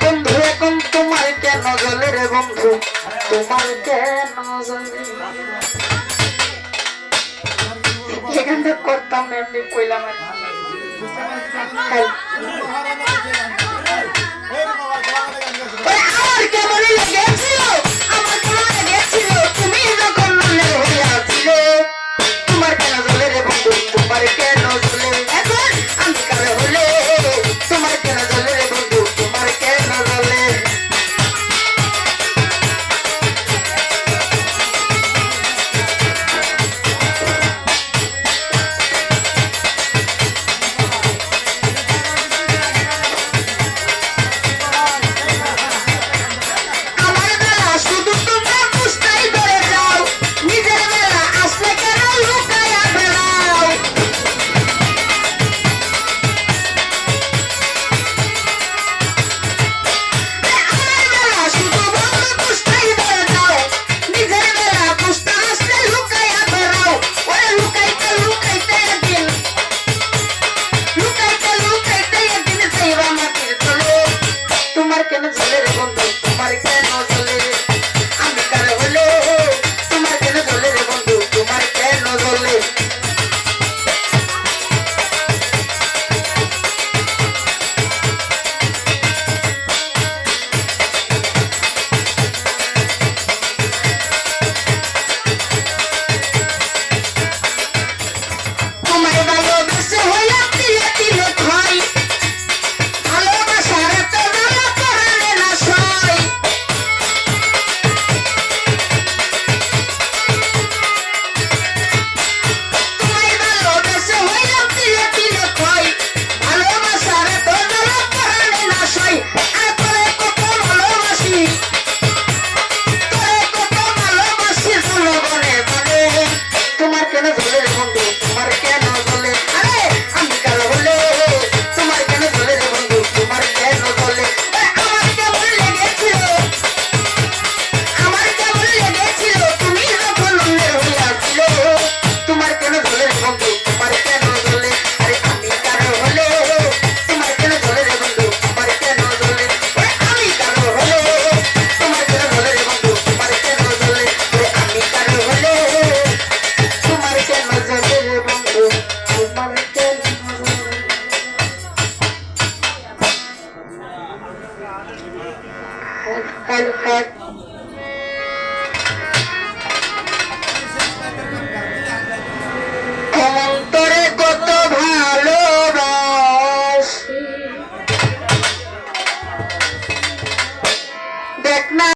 বন্ধু এখন তোমার কেন জলে তোমার কেন জলে? এখানটা করতাম এমনি কইলাম জীবন ঝুলের বন্ধু তোমার কেন চলে? আমি কার হলো and, and, and.